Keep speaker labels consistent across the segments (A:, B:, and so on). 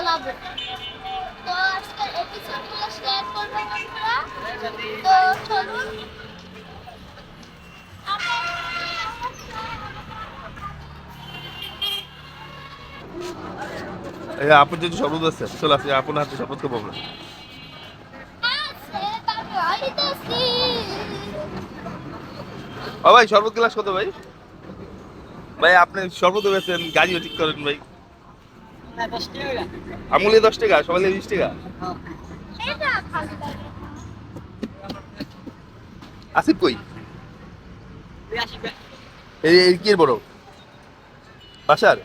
A: চালাবো তো আজকে এপিসোডগুলো শেয়ার করব বন্ধুরা। তো চলুন।
B: যদি শপথ আছে চলে আসে আপনার হাতে শপথ করব আমরা। ও ভাই শরবত গ্লাস কত ভাই? ভাই আপনি শরবত বেছেন গাড়িও ঠিক করেন ভাই। আমুলি দশ টাকা সবাই বিশ টাকা। আসিফ কই? এই কি বড়? বাসার?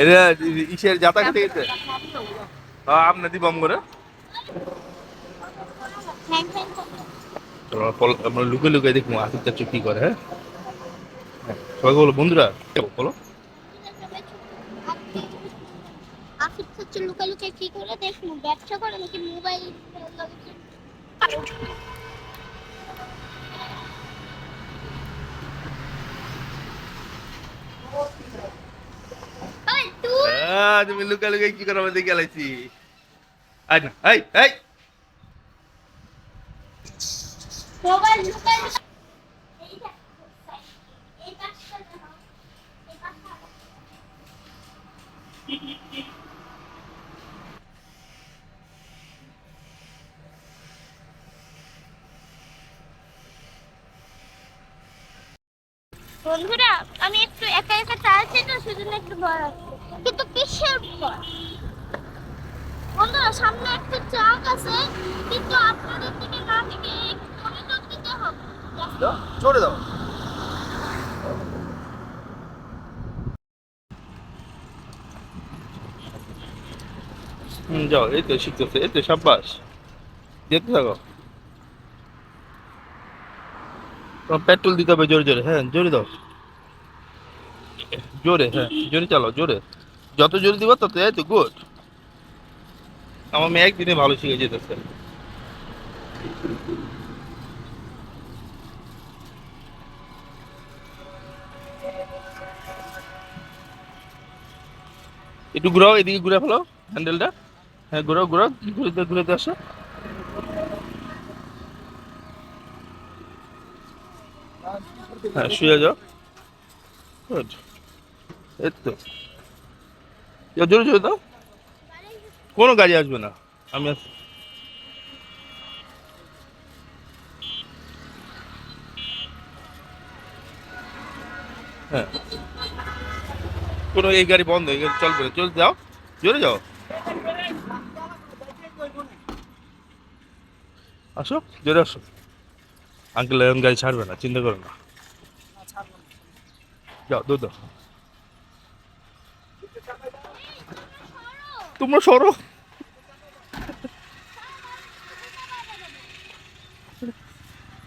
B: এটা ইসের যাতা কেটে গেছে হ্যাঁ আপনি দিবাম করে আমরা লুকে লুকে দেখব আসিফ চাচু কি করে হ্যাঁ? সবাইকে বলো বন্ধুরা বলো?
A: লুকা লুকা কি করে দেখব? ব্যবসা করে নাকি মোবাইল?
B: তুমি লুকা লুকে কি করে আমাদের গেলাইছি আয় না এই এই!
A: বন্ধুরা, আমি একটু একা একা চাইছি তো সেজন্য একটু ভয় লাগছে। কিন্তু কিসের ভয়? বন্ধুরা, সামনে একটা চাক আছে, কিন্তু আপনাদের দিকে না দিকে একটু মনোযোগ দিতে হবে
B: দাও, জোরে দাও। যাও এই তো শিখতেছে এই তো সাব্বাস। যেতে থাকো। পেট্রোল দিতে হবে জোরে জোরে হ্যাঁ জোরে দাও। জোরে হ্যাঁ জোরে চালাও জোরে। যত জোরে দিবা তত এই তো গুড আমার মেয়ে একদিনে ভালো শিখে যেতেছে। একটু ঘুরাও, এদিকে ঘুরে ফেলো হ্যান্ডেলটা হ্যাঁ ঘুরাও ঘুরাও, ঘুরেতে ঘুরেতে আসো। হ্যাঁ শুয়ে যাও। গুড এই তো। জোরে জোরে দাও। কোনো গাড়ি আসবে না। আমি আস- হ্যাঁ। কোনো এই গাড়ি বন্ধ, এই গাড়ি চলবে না। চল যাও, জোরে যাও। আসো, জোরে আসো। আঙ্কেল, এরকম গাড়ি ছাড়বে না, চিন্তা করো না। যাও, দৌড় দাও। তোমরা সরো।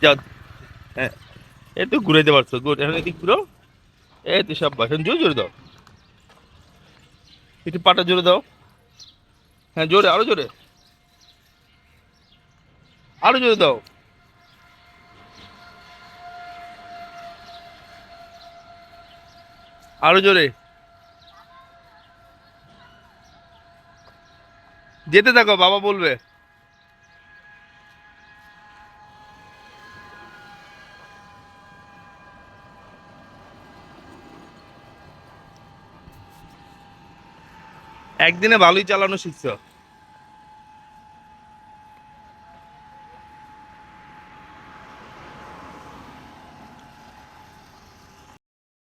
B: যাও। হ্যাঁ এই তো ঘুরাইতে পারছ। গুড এখন এদিক ঘুরো এই তো সব বাসন, জোর, জোরে দাও। একটু পাটা জোরে দাও। হ্যাঁ জোরে, আরও জোরে। আরও জোরে দাও। আরও জোরে। যেতে থাকো, বাবা বলবে। একদিনে ভালোই চালানো শিখছো।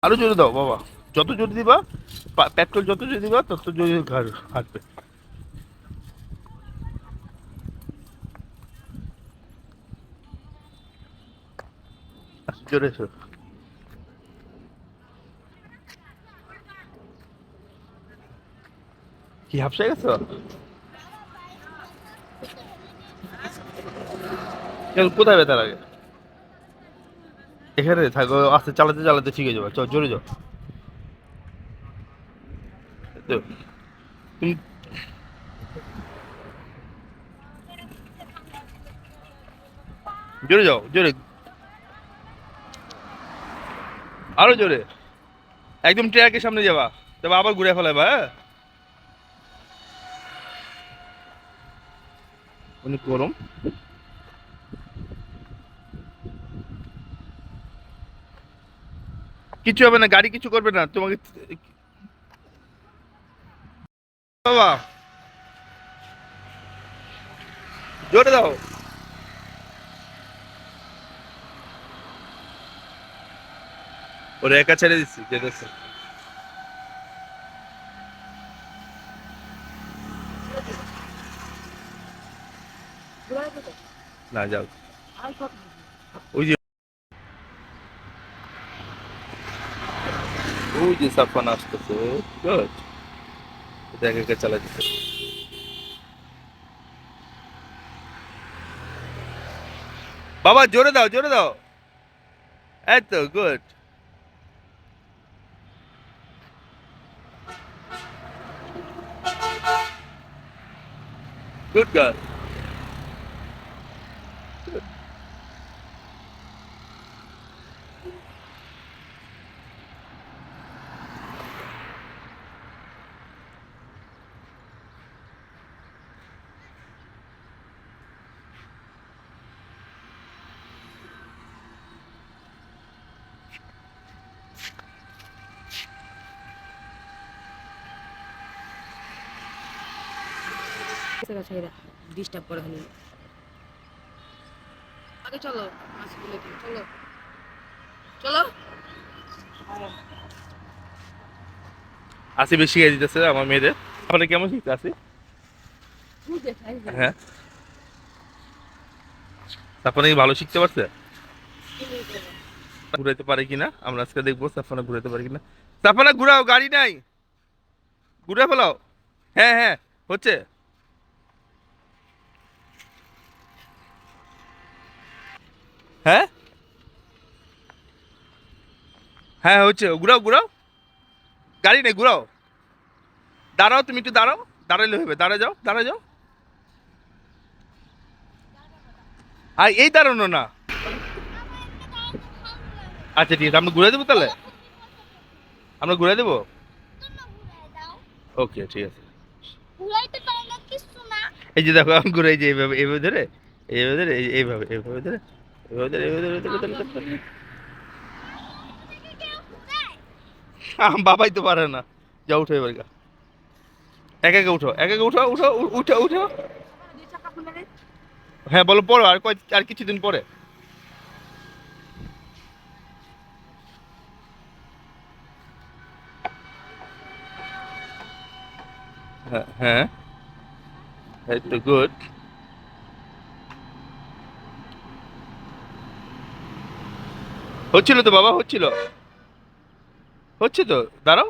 B: আরও জোরে দাও, বাবা। যত জোরে দিবা পেট্রোল যত জোরে দিবা, তত জোরে হাঁটবে। জোরে কি হাফসে গেছো? কোথায় ব্যথা লাগে? এখানে থাকো, আস্তে চালাতে চালাতে শিখে যাবে। চল জোরে যাও। তুমি জোরে যাও, জোরে। আরও জোরে। একদম ট্র্যাকের সামনে যাবা। তবে আবার ঘুরে ফেলাবা হ্যাঁ? অনেক গরম। কিছু হবে না, গাড়ি কিছু করবে না, তোমাকে বাবা। জোরে দাও। ওরে একা ছেড়ে দিচ্ছি, যেতেছে। না যাও ওই যে ওই যে সাফান আসতেছে গুড দেখ একা চালা দিতে বাবা জোরে দাও জোরে দাও এই তো গুড গুড গার্ল
C: চলো চলো।
B: আসি বেশি শিখিয়ে দিতেছে আমার মেয়েদের। তাহলে কেমন শিখতে আসি? হ্যাঁ। কি ভালো শিখতে পারছে? ঘুরাইতে পারে কিনা? আমরা আজকে দেখব সাফানা ঘুরাইতে পারে কিনা। সাফানা, ঘুরাও, গাড়ি নাই। ঘুরে ফেলাও। হ্যাঁ হ্যাঁ হচ্ছে। হ্যাঁ? হ্যাঁ হচ্ছে, ঘুরাও ঘুরাও। গাড়ি নেই, ঘুরাও। দাঁড়াও, তুমি একটু দাঁড়াও। দাঁড়াইলে হবে দাঁড়া যাও দাঁড়া যাও। আর এই দাঁড়ানো না। আচ্ছা ঠিক আছে, আমরা ঘুরে দেবো তাহলে? আমরা ঘুরে দেবো? ওকে, ঠিক আছে। এই যে দেখো আমি ঘুরে এই যে এইভাবে এইভাবে ধরে এইভাবে ধরে, এই- এইভাবে এইভাবে ধরে। বাবাই তো পারে না। যা উঠো এবার গা। একা একা উঠো, একা একা উঠো উঠো উঠো উঠো হ্যাঁ বলো, পড়ো, আর কয়, আর কিছুদিন পরে। হ্যাঁ হ্যাঁ। গুড হচ্ছিল তো বাবা হচ্ছিল। হচ্ছে তো দাঁড়াও।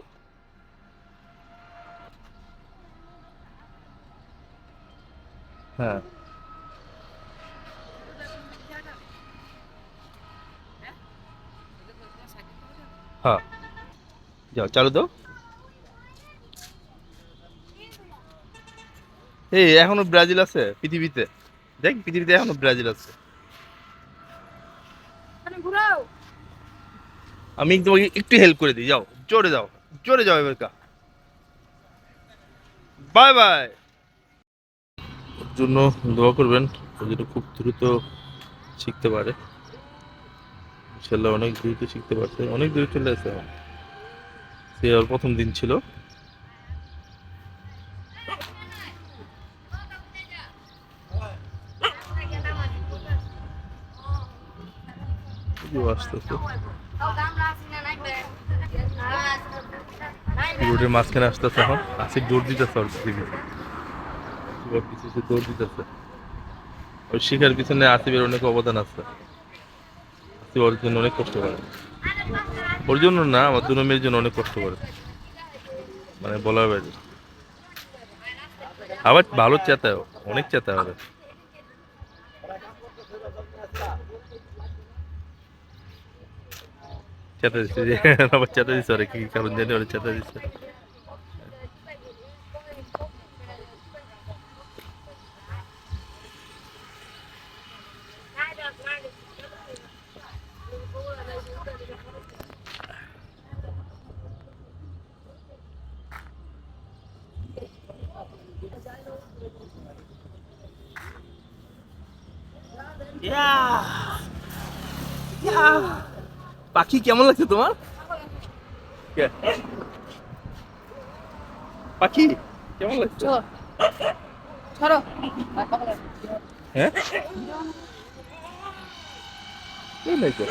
B: হ্যাঁ। হ্যাঁ। যাও চালু দাও। এই এখনও ব্রাজিল আছে পৃথিবীতে। দেখ পৃথিবীতে এখনও ব্রাজিল আছে।
C: ঘুরাও।
B: আমি তোমাকে একটু হেল্প করে দিই, যাও, জোরে যাও জোরে যাও এবার কা বাই বাই ওর জন্য দোয়া করবেন, ও যেন খুব দ্রুত শিখতে পারে। ইনশাল্লাহ অনেক দ্রুত শিখতে পারছে, অনেক দূরে চলে আসে সে ওর প্রথম দিন ছিল। আসতেছে। রোডের মাঝখানে আসতেছে এখন। আসিফ দৌড় দিতেছে ওর দিকে ওর পিছনে দিতেছে। ওই শিখার পিছনে আসিফের অনেক অবদান আছে। আসিফ ওর জন্য অনেক কষ্ট করে। ওর জন্য না, আমার দুনো মেয়ের জন্য অনেক কষ্ট করে। মানে বলার বাইরে আবার ভালো চেতায়, অনেক চেতায় হবে చేత చేత తీసేవారు ఇక్కడ ఉందని వాళ్ళు చేత తీసారు
A: Yeah. Yeah. পাখি কেমন লাগছে তোমার? পাখি? কেমন লাগছে। হ্যাঁ? কেমন লাগছে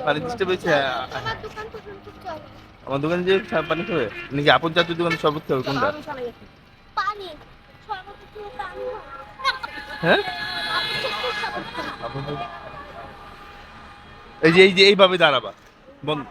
B: পানির তেষ্টা পেয়েছে।
A: পেয়েছে
B: আমার দোকান
A: যে পানি খাবে নাকি আপন জাতীয় দোকানে শরবত খাবে কোনটা? হ্যাঁ? এই যে এই যে, এইভাবে দাঁড়াবা। বন্ধ।